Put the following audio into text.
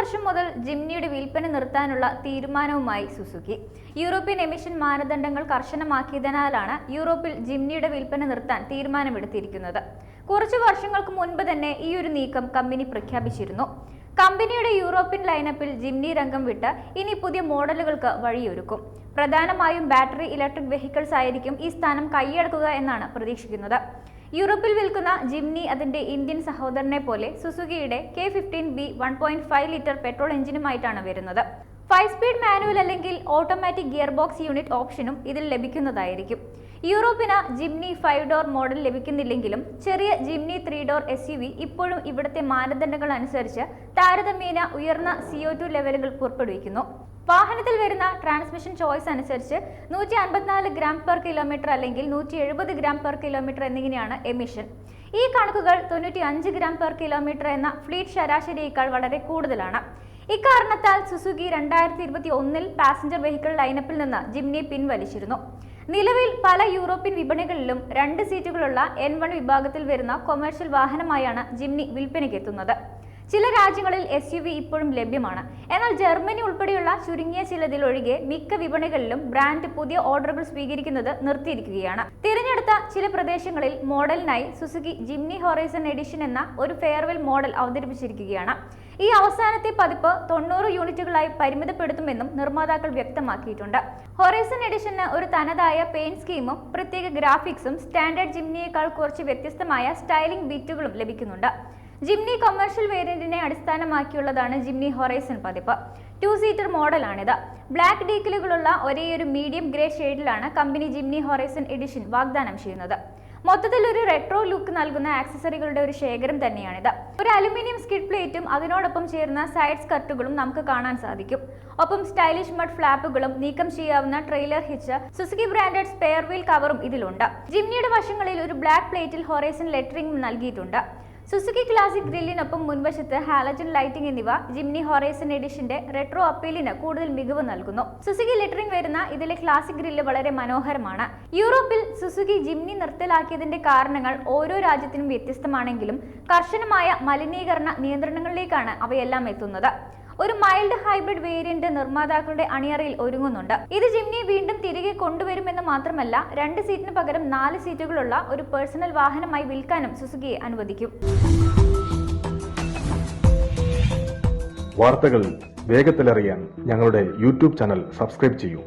വർഷം മുതൽ ജിംനിയുടെ വിൽപ്പന നിർത്താനുള്ള തീരുമാനവുമായി സുസുക്കി. യൂറോപ്യൻ എമിഷൻ മാനദണ്ഡങ്ങൾ കർശനമാക്കിയതിനാലാണ് യൂറോപ്പിൽ ജിംനിയുടെ വിൽപ്പന നിർത്താൻ തീരുമാനമെടുത്തിരിക്കുന്നത്. കുറച്ചു വർഷങ്ങൾക്ക് മുൻപ് തന്നെ ഈ ഒരു നീക്കം കമ്പനി പ്രഖ്യാപിച്ചിരുന്നു. കമ്പനിയുടെ യൂറോപ്യൻ ലൈനപ്പിൽ ജിംനി രംഗം വിട്ട് ഇനി പുതിയ മോഡലുകൾക്ക് വഴിയൊരുക്കും. പ്രധാനമായും ബാറ്ററി ഇലക്ട്രിക് വെഹിക്കിൾസ് ആയിരിക്കും ഈ സ്ഥാനം കൈയടക്കുക എന്നാണ് പ്രതീക്ഷിക്കുന്നത്. യൂറോപ്പിൽ വിൽക്കുന്ന ജിംനി അതിന്റെ ഇന്ത്യൻ സഹോദരനെ പോലെ സുസുക്കിയുടെ K fifteen B one litre petrol എഞ്ചിനുമായിട്ടാണ് വരുന്നത്. ഫൈവ് സ്പീഡ് മാനുവൽ അല്ലെങ്കിൽ ഓട്ടോമാറ്റിക് ഗിയർ ബോക്സ് യൂണിറ്റ് ഓപ്ഷനും ഇതിൽ ലഭിക്കുന്നതായിരിക്കും. യൂറോപ്പിന് ജിംനി ഫൈവ് ഡോർ മോഡൽ ലഭിക്കുന്നില്ലെങ്കിലും ചെറിയ ജിംനി ത്രീ ഡോർ എസ് ഇപ്പോഴും ഇവിടുത്തെ മാനദണ്ഡങ്ങൾ അനുസരിച്ച് താരതമ്യേന ഉയർന്ന സി ഒ ടു ലെവലുകൾ പുറപ്പെടുവിക്കുന്നു. വാഹനത്തിൽ വരുന്ന ട്രാൻസ്മിഷൻ ചോയ്സ് അനുസരിച്ച് നൂറ്റി അൻപത്തിനാല് ഗ്രാം പെർ കിലോമീറ്റർ അല്ലെങ്കിൽ നൂറ്റി എഴുപത് ഗ്രാം പെർ കിലോമീറ്റർ എന്നിങ്ങനെയാണ് എമിഷൻ. ഈ കണക്കുകൾ തൊണ്ണൂറ്റി അഞ്ച് ഗ്രാം പെർ കിലോമീറ്റർ എന്ന ഫ്ലീറ്റ് ശരാശരിയേക്കാൾ വളരെ കൂടുതലാണ്. ഇക്കാരണത്താൽ സുസുക്കി രണ്ടായിരത്തി ഇരുപത്തി ഒന്നിൽ പാസഞ്ചർ വെഹിക്കിൾ ലൈനപ്പിൽ നിന്ന് ജിംനി പിൻവലിച്ചിരുന്നു. നിലവിൽ പല യൂറോപ്യൻ വിപണികളിലും രണ്ട് സീറ്റുകളുള്ള എൻ വൺ വിഭാഗത്തിൽ വരുന്ന കൊമേഴ്ഷ്യൽ വാഹനമായാണ് ജിംനി വിൽപ്പനയ്ക്കെത്തുന്നത്. ചില രാജ്യങ്ങളിൽ എസ് യു വി ഇപ്പോഴും ലഭ്യമാണ്. എന്നാൽ ജർമ്മനി ഉൾപ്പെടെയുള്ള ചുരുങ്ങിയ ചിലതിലൊഴികെ മിക്ക വിപണികളിലും ബ്രാൻഡ് പുതിയ ഓർഡറുകൾ സ്വീകരിക്കുന്നത് നിർത്തിയിരിക്കുകയാണ്. തിരഞ്ഞെടുത്ത ചില പ്രദേശങ്ങളിൽ മോഡലിനായി സുസുക്കി ജിംനി ഹൊറൈസൺ എഡിഷൻ എന്ന ഒരു ഫെയർവെൽ മോഡൽ അവതരിപ്പിച്ചിരിക്കുകയാണ്. ഈ അവസാനത്തെ പതിപ്പ് തൊണ്ണൂറ് യൂണിറ്റുകളായി പരിമിതപ്പെടുത്തുമെന്നും നിർമ്മാതാക്കൾ വ്യക്തമാക്കിയിട്ടുണ്ട്. ഹൊറൈസൺ എഡിഷന് ഒരു തനതായ പെയിന്റ് സ്കീമും പ്രത്യേക ഗ്രാഫിക്സും സ്റ്റാൻഡേർഡ് ജിംനിയേക്കാൾ കുറച്ച് വ്യത്യസ്തമായ സ്റ്റൈലിംഗ് ബീറ്റുകളും ലഭിക്കുന്നുണ്ട്. ജിംനി കൊമേഴ്ഷ്യൽ വേരിയന്റിനെ അടിസ്ഥാനമാക്കിയുള്ളതാണ് ജിംനി ഹൊറൈസൺ പതിപ്പ്. ടു സീറ്റർ മോഡലാണിത് ബ്ലാക്ക് ഡീക്കലുകളുള്ള ഒരേയൊരു മീഡിയം ഗ്രേ ഷെയ്ഡിലാണ് കമ്പനി ജിംനി ഹൊറൈസൺ എഡിഷൻ വാഗ്ദാനം ചെയ്യുന്നത്. മൊത്തത്തിൽ ഒരു റെട്രോ ലുക്ക് നൽകുന്ന ആക്സസറികളുടെ ഒരു ശേഖരം തന്നെയാണിത്. ഒരു അലുമിനിയം സ്കിഡ് പ്ലേറ്റും അതിനോടൊപ്പം ചേർന്ന സൈഡ് സ്കർട്ടുകളും നമുക്ക് കാണാൻ സാധിക്കും. ഒപ്പം സ്റ്റൈലിഷ് മഡ് ഫ്ലാപ്പുകളും നീക്കം ചെയ്യാവുന്ന trailer hitch Suzuki branded spare wheel കവറും ഇതിലുണ്ട്. ജിംനിയുടെ വശങ്ങളിൽ ഒരു ബ്ലാക്ക് പ്ലേറ്റിൽ ഹൊറൈസൺ ലെറ്ററിംഗ് നൽകിയിട്ടുണ്ട്. സുസുക്കി ക്ലാസിക് ഗ്രില്ലിനൊപ്പം മുൻവശത്ത് ഹാലജൻ ലൈറ്റിംഗ് എന്നിവ ജിംനി ഹൊറൈസൺ എഡിഷന്റെ റെട്രോ അപ്പീലിന് കൂടുതൽ മികവ് നൽകുന്നു. സുസുക്കി ലിറ്ററിംഗ് വരുന്ന ഇതിലെ ക്ലാസിക് ഗ്രില്ല് വളരെ മനോഹരമാണ്. യൂറോപ്പിൽ സുസുക്കി ജിംനി നിർത്തലാക്കിയതിന്റെ കാരണങ്ങൾ ഓരോ രാജ്യത്തിനും വ്യത്യസ്തമാണെങ്കിലും കർശനമായ മലിനീകരണ നിയന്ത്രണങ്ങളിലേക്കാണ് അവയെല്ലാം എത്തുന്നത്. ഒരു മൈൽഡ് ഹൈബ്രിഡ് വേരിയന്റ് നിർമ്മാതാക്കളുടെ അണിയറയിൽ ഒരുങ്ങുന്നുണ്ട്. ഇത് ജിംനി വീണ്ടും തിരികെ കൊണ്ടുവരുമെന്ന് മാത്രമല്ല രണ്ട് സീറ്റിന് പകരം നാല് സീറ്റുകളുള്ള ഒരു പേഴ്സണൽ വാഹനമായി വിൽക്കാനും സുസുക്കിയെ അനുവദിക്കും. വാർത്തകൾ വേഗത്തിലറിയാൻ ഞങ്ങളുടെ യൂട്യൂബ് ചാനൽ സബ്സ്ക്രൈബ് ചെയ്യൂ.